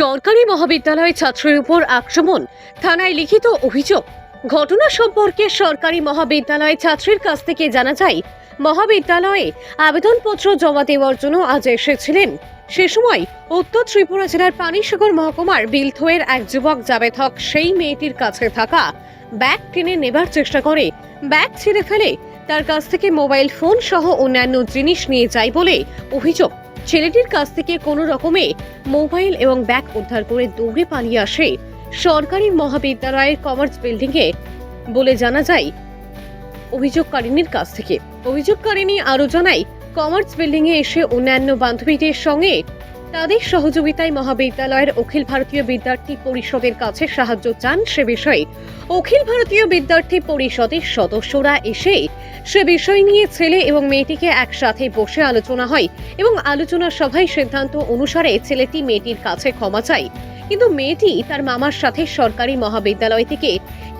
সরকারি মহাবিদ্যালয়ে ছাত্রের উপর আক্রমণ, থানায় লিখিত অভিযোগ। ঘটনা সম্পর্কে সরকারি মহাবিদ্যালয়ে ছাত্রীর কাছ থেকে জানা যায়, মহাবিদ্যালয়ে আবেদনপত্র জমা দেওয়ার জন্য আজ এসেছিলেন। সে সময় উত্তর ত্রিপুরা জেলার পানিসাগর মহকুমার বিলথোয়ের এক যুবক জাবেদ হক সেই মেয়েটির কাছে থাকা ব্যাগ টেনে নেবার চেষ্টা করে। ব্যাগ ছিঁড়ে ফেলে তার কাছ থেকে মোবাইল ফোন সহ অন্যান্য জিনিস নিয়ে যায় বলে অভিযোগ। ছেলেটির কাছ থেকে কোনো রকমে মোবাইল এবং ব্যাগ উদ্ধার করে দৌড়ে পালিয়ে আসে সরকারি মহাবিদ্যালয়ের কমার্স বিল্ডিংয়ে বলে জানা যায় অভিযোগকারিনীর কাছ থেকে। অভিযোগকারিনী আরও জানায়, কমার্স বিল্ডিংয়ে এসে অন্যান্য বান্ধবীদের সঙ্গে তাদের সহযোগিতায় মহাবিদ্যালয়ের অখিল ভারতীয় বিদ্যার্থী পরিষদের কাছে সাহায্য চান সে বিষয়ে। অখিল ভারতীয় বিদ্যার্থী পরিষদের সদস্যরা এসে সে বিষয় নিয়ে ছেলে এবং মেয়েটিকে একসাথে বসে আলোচনা হয় এবং আলোচনা সভায় সিদ্ধান্ত অনুসারে ছেলেটি মেয়েটির কাছে ক্ষমা চায়। কিন্তু মেয়েটি তার মামার সাথে সরকারি মহাবিদ্যালয় থেকে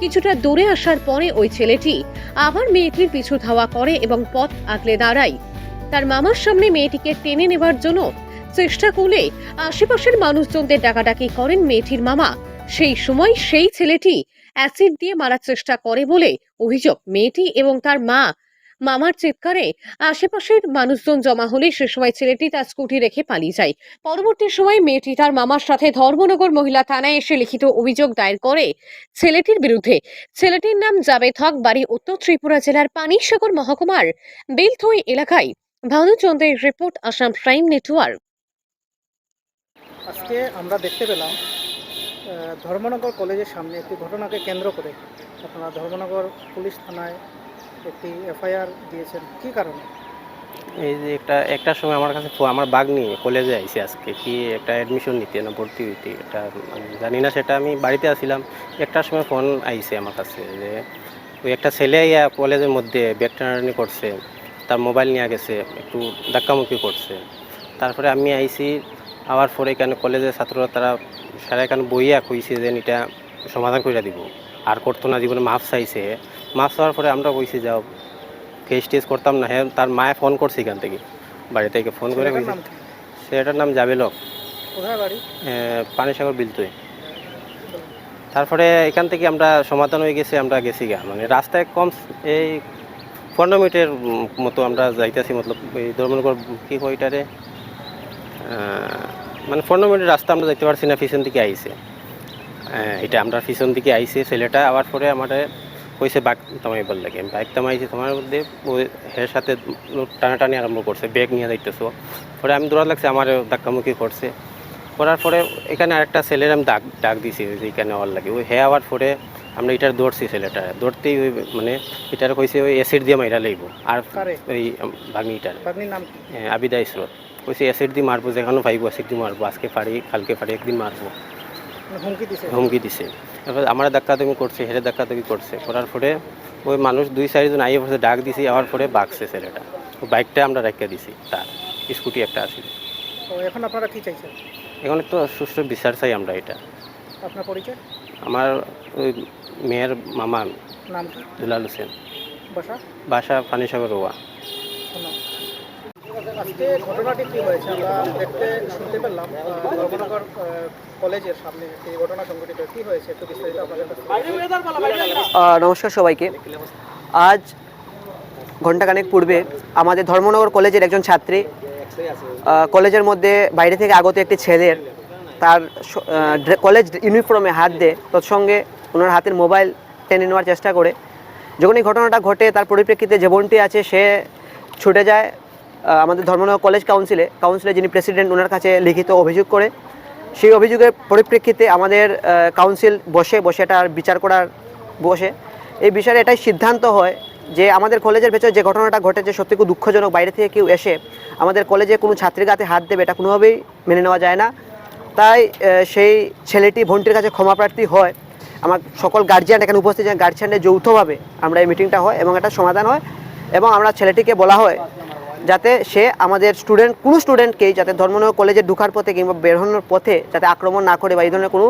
কিছুটা দূরে আসার পরে ওই ছেলেটি আবার মেয়েটির পিছু ধাওয়া করে এবং পথ আগলে দাঁড়ায়। তার মামার সামনে মেয়েটিকে টেনে নেবার জন্য চেষ্টা করলে আশেপাশের মানুষজনদের ডাকাডাকি করেন মেয়েটির মামা। সেই সময় সেই ছেলেটি অ্যাসিড দিয়ে মারার চেষ্টা করে বলে অভিযোগ মেয়েটি এবং তার মা। মামার চিৎকারে আশেপাশের মানুষজন জমা হলে সে সময় ছেলেটি তার স্কুটি রেখে পালিয়ে যায়। পরবর্তী সময় মেয়েটি তার মামার সাথে ধর্মনগর মহিলা থানায় এসে লিখিত অভিযোগ দায়ের করে ছেলেটির বিরুদ্ধে। ছেলেটির নাম জাবেদ হক, বাড়ি উত্তর ত্রিপুরা জেলার পানিসাগর মহকুমার বেলথই এলাকায়। ভানুচন্দ্রের রিপোর্ট, আসাম প্রাইম নেটওয়ার্ক। আজকে আমরা দেখতে পেলাম ধর্মনগর কলেজের সামনে একটি ঘটনাকে কেন্দ্র করে আপনারা ধর্মনগর পুলিশ থানায় একটি এফআইআর দিয়েছেন। কি কারণে? এই যে একটা একটার সময় আমার কাছে আমার বাঘ নিয়ে কলেজে আইসি আজকে, কি একটা অ্যাডমিশন নিতে, না ভর্তি হইতে, এটা জানি না, সেটা আমি বাড়িতে আসছিলাম একটার সময় ফোন আইসে আমার কাছে যে, ওই একটা ছেলে ইয়া কলেজের মধ্যে ব্যাগ টানাটানি করছে, তার মোবাইল নিয়ে গেছে, একটু ধাক্কামুক্কি করছে। তারপরে আমি আইসি আবার পরে এখানে কলেজের ছাত্ররা তারা সারা এখানে বইয়া কইছে যে এটা সমাধান করে দিব। আর করতো না জীবনে মাফ চাইছে। মাফ চাওয়ার পরে আমরা কইছি যাও কেস টেস করতাম না। হ্যাঁ তার মায়ে ফোন করছে এখান থেকে বাড়ি থেকে ফোন করে কইছে? সেটার নাম জাবেলক বাড়ি? পানিসাগর বিলতই তারপরে এখান থেকে আমরা সমাধান হয়ে গেছে আমরা গেছি গা। মানে রাস্তায় কম এই পনেরো মিনিটের মতো আমরা যাইতেছি মতলব এই ধর্মনগর কি কইটারে মানে পনেরো মিনিটের রাস্তা আমরা যাইতে পারছি না পিছন দিকে আইসে এটা আমরা পিছন দিকে আইসে ছেলেটা আবার পরে আমাদের কইছে বাইক বল লাগে। বাইক থামাইছে তোমার মধ্যে ওই হের সাথে টানাটানি আরম্ভ করছে ব্যাগ নিয়ে যাইতেছো। পরে আমি দৌড়া লাগছে আমার ধাক্কামুখি করছে। করার পরে এখানে আরেকটা ছেলের আমি ডাক ডাক দিছি যে এখানে হওয়ার লাগে। ওই হে আবার পরে আমরা এটার দৌড়ছি ছেলেটা। দৌড়তেই ওই মানে এটার কইছে ওই অ্যাসিড দিয়ে মাইরা লাগব আর ওই ভাগ্নিটার। কি? আবিদা ইসরত কইছে অ্যাসিড দিয়ে মারবো যেখানে পাইব অ্যাসিড দিয়ে মারবো আজকে পারি কালকে পারি একদিন মারবো। হুমকি দিছে। হুমকি দিছে। এবার আমার ধাক্কা তুমি করছে হেরে ধাক্কা তুমি করছে। করার পরে ওই মানুষ দুই চারিজন আইয়ে পড়ছে ডাক দিছি আবার পরে বাগছে ছেলেটা। ওই বাইকটা আমরা রাখিয়ে দিছি তার স্কুটি একটা আছে। তো এখন আপনারা কি চাইছেন? এখন তো সুষ্ঠু বিচার চাই আমরা এটা। আপনার পরিচয়? আমার ওই মেয়ের মামা নাম দুলাল হোসেন। বাসা? বাসা পানিসাগর রোয়া। আজকে ঘটনাটি কি হয়েছে? আমরা দেখতে শুনতে পেলাম ধর্মনগর কলেজের সামনে একটি ঘটনা সংঘটিত কি হয়েছে একটু বিস্তারিত আপনাদের নমস্কার সবাইকে। আজ ঘণ্টাখানেক পূর্বে আমাদের ধর্মনগর কলেজের একজন ছাত্রী কলেজের মধ্যে বাইরে থেকে আগত একটি ছেলের তার কলেজ ইউনিফর্মে হাত দেয় তৎসঙ্গে ওনার হাতের মোবাইল টেনে নেওয়ার চেষ্টা করে। যখন এই ঘটনাটা ঘটে তার পরিপ্রেক্ষিতে যে বোনটি আছে সে ছুটে যায় আমাদের ধর্মনগর কলেজ কাউন্সিলে কাউন্সিলে যিনি প্রেসিডেন্ট ওনার কাছে লিখিত অভিযোগ করে। সেই অভিযোগের পরিপ্রেক্ষিতে আমাদের কাউন্সিল বসে বসে এটার বিচার করার বসে। এই বিষয়ে এটাই সিদ্ধান্ত হয় যে আমাদের কলেজের ভেতর যে ঘটনাটা ঘটেছে সত্যি খুব দুঃখজনক। বাইরে থেকে কেউ এসে আমাদের কলেজে কোনো ছাত্রীর গাতে হাত দেবে, এটা কোনোভাবেই মেনে নেওয়া যায় না। তাই সেই ছেলেটি বোনটির কাছে ক্ষমা প্রার্থী হয়। আমার সকল গার্জিয়ান এখানে উপস্থিত গার্জিয়ানের যৌথভাবে আমরা এই মিটিংটা হয় এবং এটা সমাধান হয় এবং আমরা ছেলেটিকে বলা হয় যাতে সে আমাদের স্টুডেন্ট কোনো স্টুডেন্টকেই যাতে ধর্মনগর কলেজে ঢুকার পথে কিংবা বেরোনোর পথে যাতে আক্রমণ না করে বা এই ধরনের কোনো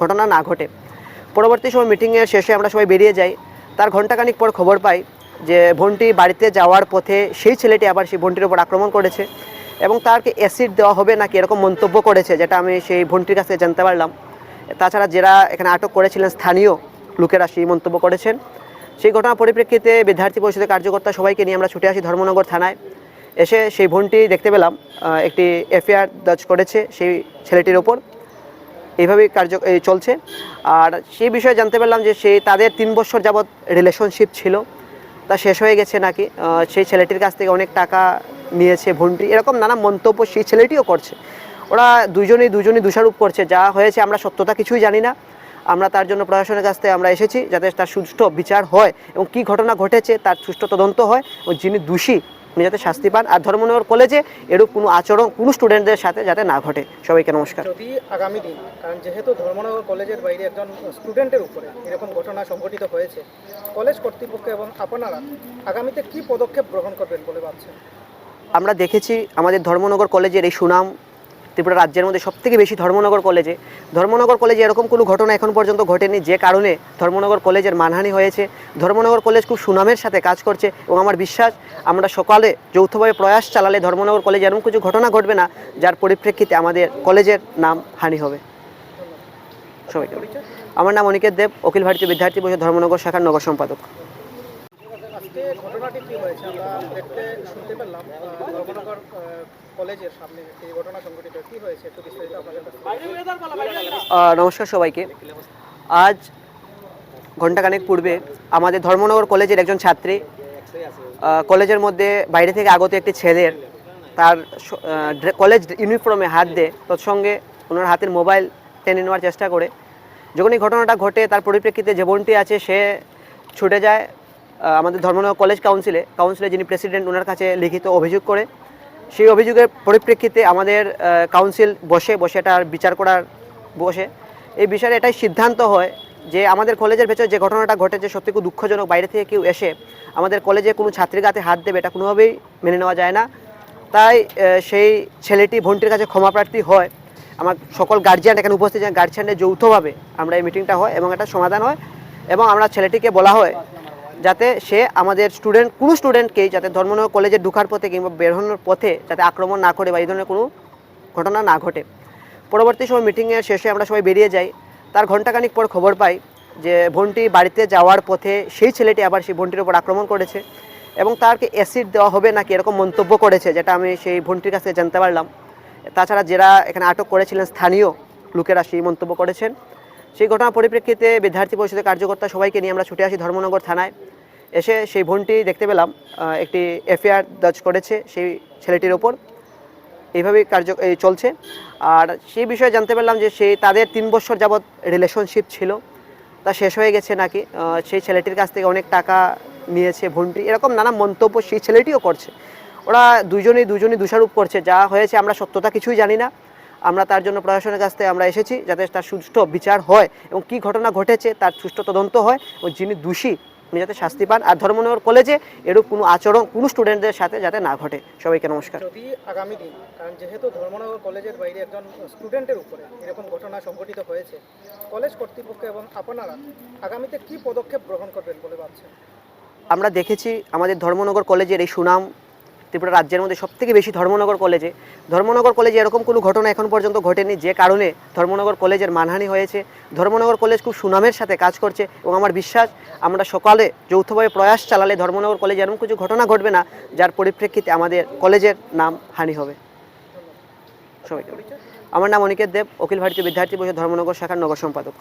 ঘটনা না ঘটে। পরবর্তী সময় মিটিংয়ের শেষে আমরা সবাই বেরিয়ে যাই। তার ঘন্টাখানিক পর খবর পাই যে বোনটি বাড়িতে যাওয়ার পথে সেই ছেলেটি আবার সেই বোনটির ওপর আক্রমণ করেছে এবং তাকে অ্যাসিড দেওয়া হবে নাকি এরকম মন্তব্য করেছে যেটা আমি সেই ভন্টির কাছে জানতে পারলাম। তাছাড়া যারা এখানে আটক করেছিলেন স্থানীয় লোকেরা সেই মন্তব্য করেছেন। সেই ঘটনার পরিপ্রেক্ষিতে বিদ্যার্থী পরিষদের কার্যকর্তা সবাইকে নিয়ে আমরা ছুটে আসি ধর্মনগর থানায়। এসে সেই ভনটি দেখতে পেলাম একটি এফআইআর দর্জ করেছে সেই ছেলেটির ওপর। এইভাবেই কার্য চলছে। আর সেই বিষয়ে জানতে পারলাম যে সেই তাদের তিন বছর যাবৎ রিলেশনশিপ ছিল। তা শেষ হয়ে গেছে নাকি? সেই ছেলেটির কাছ থেকে অনেক টাকা নিয়েছে ভন্টি এরকম নানা মন্তব্য সেই ছেলেটিও করছে। ওরা দুজনেই দুজনই দোষারোপ করছে। যা হয়েছে আমরা সত্যতা কিছুই জানি না। আমরা তার জন্য প্রশাসনের কাছ থেকে আমরা এসেছি যাতে তার সুষ্ঠু বিচার হয় এবং কী ঘটনা ঘটেছে তার সুষ্ঠু তদন্ত হয় এবং যিনি দোষী উনি যাতে শাস্তি পান। আর ধর্মনগর কলেজে এরূপ কোনো আচরণ কোনো স্টুডেন্টদের সাথে যাতে না ঘটে। সবাইকে নমস্কার। যদি আগামী দিন কারণ যেহেতু ধর্মনগর কলেজের বাইরে একজন স্টুডেন্টের উপরে এরকম ঘটনা সংঘটিত হয়েছে কলেজ কর্তৃপক্ষ এবং আপনারা আগামীতে কি পদক্ষেপ গ্রহণ করবেন বলে ভাবছেন? আমরা দেখেছি আমাদের ধর্মনগর কলেজের এই সুনাম ত্রিপুরা রাজ্যের মধ্যে সবথেকে বেশি ধর্মনগর কলেজে। ধর্মনগর কলেজে এরকম কোনো ঘটনা এখন পর্যন্ত ঘটেনি, যে কারণে ধর্মনগর কলেজের মানহানি হয়েছে। ধর্মনগর কলেজ খুব সুনামের সাথে কাজ করছে এবং আমার বিশ্বাস আমরা সকালে যৌথভাবে প্রয়াস চালালে ধর্মনগর কলেজে এরকম কিছু ঘটনা ঘটবে না, যার পরিপ্রেক্ষিতে আমাদের কলেজের নাম হানি হবে। সবাইকে আমার নাম অনিকেত দেব, অখিল ভারতীয় বিদ্যার্থী পরিষদ, ধর্মনগর শাখার নগর সম্পাদক। ঘটনাটি কি হয়েছে? আমরা দেখতে, শুনতে কলেজের সামনে এই ঘটনা সংঘটিত কি হয়েছে একটু বিস্তারিত আপনাদের কাছ থেকে আহ, নমস্কার সবাইকে। আজ ঘণ্টাখানেক পূর্বে আমাদের ধর্মনগর কলেজের একজন ছাত্রী কলেজের মধ্যে বাইরে থেকে আগত একটি ছেলের তার কলেজ ইউনিফর্মে হাত দেয় তৎসঙ্গে ওনার হাতের মোবাইল টেনে নেওয়ার চেষ্টা করে। যখন এই ঘটনাটা ঘটে তার পরিপ্রেক্ষিতে যে বোনটি আছে সে ছুটে যায় আমাদের ধর্মনগর কলেজ কাউন্সিলে। কাউন্সিলে যিনি প্রেসিডেন্ট ওনার কাছে লিখিত অভিযোগ করে। সেই অভিযোগের পরিপ্রেক্ষিতে আমাদের কাউন্সিল বসে বসে এটা বিচার করার বসে। এই বিষয়ে এটাই সিদ্ধান্ত হয় যে আমাদের কলেজের ভেতর যে ঘটনাটা ঘটেছে সত্যি খুব দুঃখজনক, বাইরে থেকে কেউ এসে আমাদের কলেজে কোনো ছাত্রীর গাতে হাত দেবে এটা কোনোভাবেই মেনে নেওয়া যায় না। তাই সেই ছেলেটি ভন্টির কাছে ক্ষমা প্রার্থী হয়। আমার সকল গার্জিয়ান এখানে উপস্থিত গার্জিয়ানের যৌথভাবে আমরা এই মিটিংটা হয় এবং এটা সমাধান হয় এবং আমরা ছেলেটিকে বলা হয় যাতে সে আমাদের স্টুডেন্ট কোনো স্টুডেন্টকেই যাতে ধর্মনগর কলেজে ঢুকার পথে কিংবা বেরোনোর পথে যাতে আক্রমণ না করে বা এই ধরনের কোনো ঘটনা না ঘটে। পরবর্তী সময় মিটিংয়ের শেষে আমরা সবাই বেরিয়ে যাই। তার ঘন্টাখানিক পর খবর পাই যে বোনটি বাড়িতে যাওয়ার পথে সেই ছেলেটি আবার সেই বোনটির ওপর আক্রমণ করেছে এবং তাকে অ্যাসিড দেওয়া হবে নাকি এরকম মন্তব্য করেছে যেটা আমি সেই বোনটির কাছে জানতে পারলাম। তাছাড়া যারা এখানে আটক করেছিলেন স্থানীয় লোকেরা সেই মন্তব্য করেছেন। সেই ঘটনার পরিপ্রেক্ষিতে বিদ্যার্থী পরিষদের কার্যকর্তা সবাইকে নিয়ে আমরা ছুটে আসি ধর্মনগর থানায়। এসে সেই বোনটি দেখতে পেলাম একটি এফআইআর দর্জ করেছে সেই ছেলেটির ওপর। এইভাবেই কার্য চলছে। আর সেই বিষয়ে জানতে পারলাম যে সেই তাদের তিন বছর যাবৎ রিলেশনশিপ ছিল। তা শেষ হয়ে গেছে নাকি? সেই ছেলেটির কাছ থেকে অনেক টাকা নিয়েছে ভন্টি এরকম নানা মন্তব্য সেই ছেলেটিও করছে। ওরা দুজনেই দুজনেই দোষারোপ করছে। যা হয়েছে আমরা সত্যতা কিছুই জানি না। আমরা তার জন্য প্রশাসনের কাছ থেকে আমরা এসেছি যাতে তার সুষ্ঠু বিচার হয় এবং কী ঘটনা ঘটেছে তার সুষ্ঠু তদন্ত হয় ও যিনি দোষী উনি যাতে শাস্তি পান। আর ধর্মনগর কলেজে এরূপ কোনো আচরণ কোনো স্টুডেন্টদের সাথে যাতে না ঘটে। সবাইকে নমস্কার। যদি আগামী দিন কারণ যেহেতু ধর্মনগর কলেজের বাইরে একজন স্টুডেন্টের উপরে এরকম ঘটনা সংঘটিত হয়েছে কলেজ কর্তৃপক্ষ এবং আপনারা আগামীতে কি পদক্ষেপ গ্রহণ করবেন বলে ভাবছেন? আমরা দেখেছি আমাদের ধর্মনগর কলেজের এই সুনাম ত্রিপুরা রাজ্যের মধ্যে সবথেকে বেশি ধর্মনগর কলেজে। ধর্মনগর কলেজে এরকম কোনো ঘটনা এখন পর্যন্ত ঘটেনি, যে কারণে ধর্মনগর কলেজের মানহানি হয়েছে। ধর্মনগর কলেজ খুব সুনামের সাথে কাজ করছে এবং আমার বিশ্বাস আমরা সকালে যৌথভাবে প্রয়াস চালালে ধর্মনগর কলেজে এরকম কিছু ঘটনা ঘটবে না, যার পরিপ্রেক্ষিতে আমাদের কলেজের নাম হানি হবে। সবাইকে আমার নাম অনিকেত দেব, অখিল ভারতীয় বিদ্যার্থী পরিষদ ধর্মনগর শাখার নগর সম্পাদক।